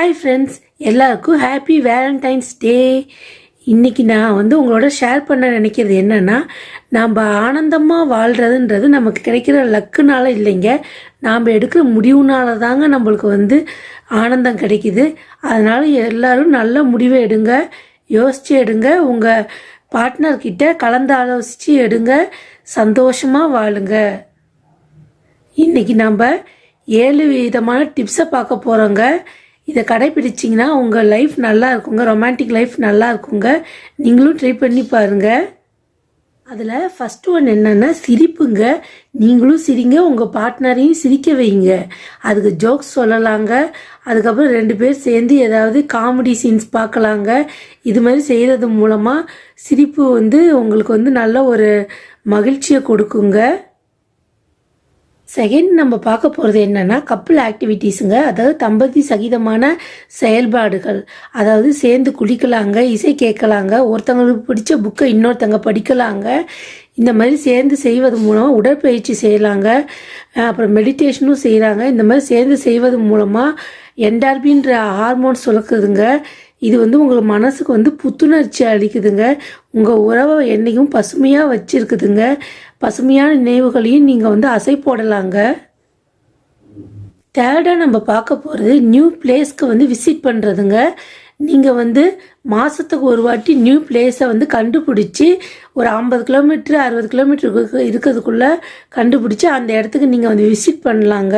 Hi friends எல்லாருக்கும் happy Valentine's day இன்னைக்கு நான் வந்து உங்களோட ஷேர் பண்ண நினைக்கிறது என்னென்னா நம்ம ஆனந்தமாக வாழ்கிறதுன்றது நமக்கு கிடைக்கிற லக்குனால இல்லைங்க. நாம் எடுக்கிற முடிவுனால தாங்க நம்மளுக்கு வந்து ஆனந்தம் கிடைக்கிது. அதனால் எல்லோரும் நல்ல முடிவை எடுங்க. யோசித்து எடுங்க. உங்கள் பார்ட்னர்கிட்ட கலந்து ஆலோசித்து எடுங்க. சந்தோஷமாக வாழுங்க. இன்றைக்கி நம்ம ஏழு விதமான டிப்ஸை பார்க்க போகிறோங்க இதை கடைப்பிடிச்சிங்கன்னா உங்கள் லைஃப் நல்லா இருக்குங்க. ரொமான்டிக் லைஃப் நல்லா இருக்குங்க. நீங்களும் ட்ரை பண்ணி பாருங்கள் அதில் ஃபஸ்ட்டு ஒன் என்னென்னா சிரிப்புங்க. நீங்களும் சிரிங்க உங்கள் பார்ட்னரையும் சிரிக்க வைங்க. அதுக்கு ஜோக்ஸ் சொல்லலாங்க. அதுக்கப்புறம் ரெண்டு பேர் சேர்ந்து ஏதாவது காமெடி சீன்ஸ் பார்க்கலாங்க. இது மாதிரி செய்கிறது மூலமாக சிரிப்பு வந்து உங்களுக்கு வந்து நல்ல ஒரு மகிழ்ச்சியை கொடுக்குங்க. செகண்ட் நம்ம பார்க்க போகிறது என்னென்னா கப்பல் ஆக்டிவிட்டீஸுங்க அதாவது தம்பதி சகிதமான செயல்பாடுகள். அதாவது சேர்ந்து குளிக்கலாங்க இசை கேட்கலாங்க ஒருத்தங்களுக்கு பிடிச்ச புக்கை இன்னொருத்தங்க படிக்கலாங்க. இந்த மாதிரி சேர்ந்து செய்வது மூலமாக உடற்பயிற்சி செய்யலாங்க. அப்புறம் மெடிடேஷனும் செய்கிறாங்க இந்த மாதிரி சேர்ந்து செய்வது மூலமாக என்டார்பின்ற ஹார்மோன் சுரக்குதுங்க. இது வந்து உங்கள் மனசுக்கு வந்து புத்துணர்ச்சி அளிக்குதுங்க. உங்கள் உறவை என்னைக்கும் பசுமையாக வச்சிருக்குதுங்க. பசுமையான நினைவுகளையும் நீங்கள் வந்து அசை போடலாங்க. தேர்டாக நம்ம பார்க்க போகிறது நியூ பிளேஸ்க்கு வந்து விசிட் பண்ணுறதுங்க நீங்கள் வந்து மாதத்துக்கு ஒரு வாட்டி நியூ பிளேஸை வந்து கண்டுபிடிச்சி ஒரு ஐம்பது கிலோமீட்ரு அறுபது கிலோமீட்டருக்கு இருக்கிறதுக்குள்ளே கண்டுபிடிச்சி அந்த இடத்துக்கு நீங்கள் வந்து விசிட் பண்ணலாங்க.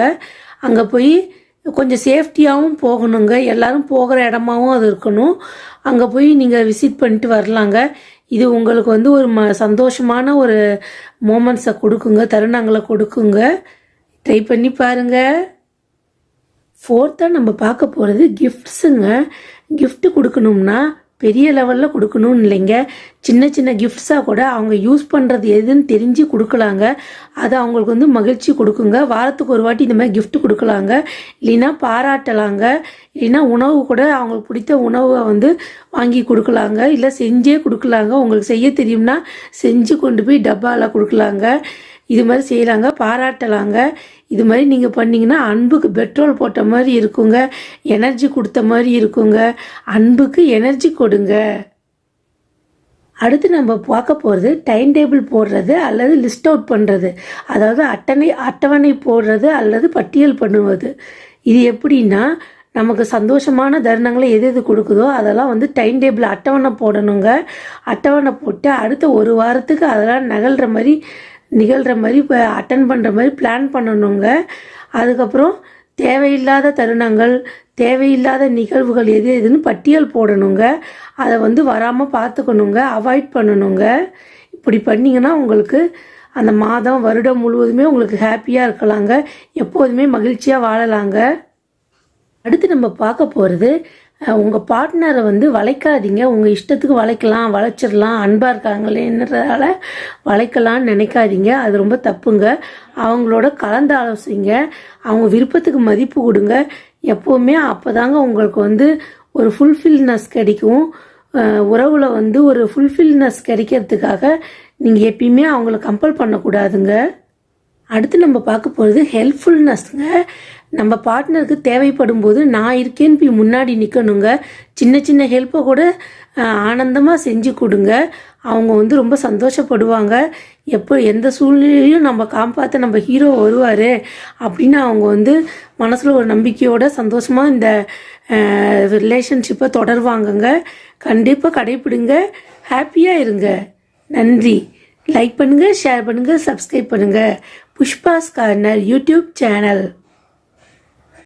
அங்கே போய் கொஞ்சம் சேஃப்டியாகவும் போகணுங்க. எல்லாரும் போகிற இடமாவும் அது இருக்கணும். அங்கே போய் நீங்கள் விசிட் பண்ணிட்டு வரலாங்க. இது உங்களுக்கு வந்து ஒரு ம சந்தோஷமான ஒரு மூமெண்ட்ஸை கொடுக்குங்க. தருணங்களை கொடுக்குங்க. ட்ரை பண்ணி பாருங்கள் ஃபோர்த்தாக நம்ம பார்க்க போகிறது கிஃப்ட்ஸுங்க கிஃப்ட்டு கொடுக்கணும்னா பெரிய லெவலில் கொடுக்கணும்னு இல்லைங்க. சின்ன சின்ன கிஃப்ட்ஸாக கூட அவங்க யூஸ் பண்ணுறது எதுன்னு தெரிஞ்சு கொடுக்கலாங்க. அது அவங்களுக்கு வந்து மகிழ்ச்சி கொடுக்குங்க. வாரத்துக்கு ஒரு வாட்டி இந்த மாதிரி கிஃப்ட் கொடுக்கலாங்க. இல்லைன்னா பாராட்டலாங்க. இல்லைன்னா உணவு கூட அவங்களுக்கு பிடித்த உணவை வந்து வாங்கி கொடுக்கலாங்க. இல்லை செஞ்சே கொடுக்கலாங்க. உங்களுக்கு செய்ய தெரியும்னா செஞ்சு கொண்டு போய் டப்பாவில் கொடுக்கலாங்க. இது மாதிரி செய்யலாங்க பாராட்டலாங்க. இது மாதிரி நீங்கள் பண்ணீங்கன்னா அன்புக்கு பெட்ரோல் போட்ட மாதிரி இருக்குங்க எனர்ஜி கொடுத்த மாதிரி இருக்குங்க. அன்புக்கு எனர்ஜி கொடுங்க. அடுத்து நம்ம பார்க்க போகிறது டைம் டேபிள் போடுறது அல்லது லிஸ்ட் அவுட் பண்ணுறது அதாவது அட்டனை அட்டவணை போடுறது அல்லது பட்டியல் பண்ணுவது. இது எப்படின்னா நமக்கு சந்தோஷமான தருணங்களை எது எது கொடுக்குதோ அதெல்லாம் வந்து டைம் டேபிள் அட்டவணை போடணுங்க. அட்டவணை போட்டு அடுத்த ஒரு வாரத்துக்கு அதெல்லாம் நகல்ற மாதிரி நிகழ்கிற மாதிரி இப்போ அட்டன் பண்ணுற மாதிரி பிளான் பண்ணணுங்க. அதுக்கப்புறம் தேவையில்லாத தருணங்கள் தேவையில்லாத நிகழ்வுகள் எது எதுன்னு பட்டியல் போடணுங்க. அதை வந்து வராமல் பார்த்துக்கணுங்க. அவாய்ட் பண்ணணுங்க. இப்படி பண்ணிங்கன்னா உங்களுக்கு அந்த மாதம் வருடம் முழுவதுமே உங்களுக்கு ஹாப்பியாக இருக்கலாங்க. எப்போதுமே மகிழ்ச்சியாக வாழலாங்க. அடுத்து நம்ம பார்க்க போகிறது உங்கள் பார்ட்னரை வந்து வளைக்காதீங்க. உங்கள் இஷ்டத்துக்கு வளைக்கலாம் வளைச்சிடலாம் அன்பாக இருக்காங்களேன்றதால வளைக்கலாம்னு நினைக்காதீங்க. அது ரொம்ப தப்புங்க. அவங்களோட கலந்து ஆலோசிங்க. அவங்க விருப்பத்துக்கு மதிப்பு கொடுங்க. எப்போவுமே அப்போ தாங்க உங்களுக்கு வந்து ஒரு ஃபுல்ஃபில்னஸ் கிடைக்கும். உறவில் வந்து ஒரு ஃபுல்ஃபில்னஸ் கிடைக்கிறதுக்காக நீங்கள் எப்பயுமே அவங்கள கம்பல் பண்ணக்கூடாதுங்க. அடுத்து நம்ம பார்க்க போகிறது ஹெல்ப்ஃபுல்னஸ்ங்க நம்ம பார்ட்னருக்கு தேவைப்படும் போது நான் இருக்கேன்னு போய் முன்னாடி நிற்கணுங்க சின்ன சின்ன ஹெல்ப்பை கூட ஆனந்தமாக செஞ்சு கொடுங்க. அவங்க வந்து ரொம்ப சந்தோஷப்படுவாங்க. எப்போ எந்த சூழ்நிலையிலையும் நம்ம காப்பாற்ற நம்ம ஹீரோ வருவார் அப்படின்னு அவங்க வந்து மனசில் ஒரு நம்பிக்கையோட சந்தோஷமாக இந்த ரிலேஷன்ஷிப்பை தொடருவாங்கங்க. கண்டிப்பாக கடைப்பிடுங்க. ஹாப்பியாக இருங்க. நன்றி. லைக் பண்ணுங்கள் ஷேர் பண்ணுங்கள் சப்ஸ்கிரைப் பண்ணுங்கள் पुष्पास यूट्यूब चैनल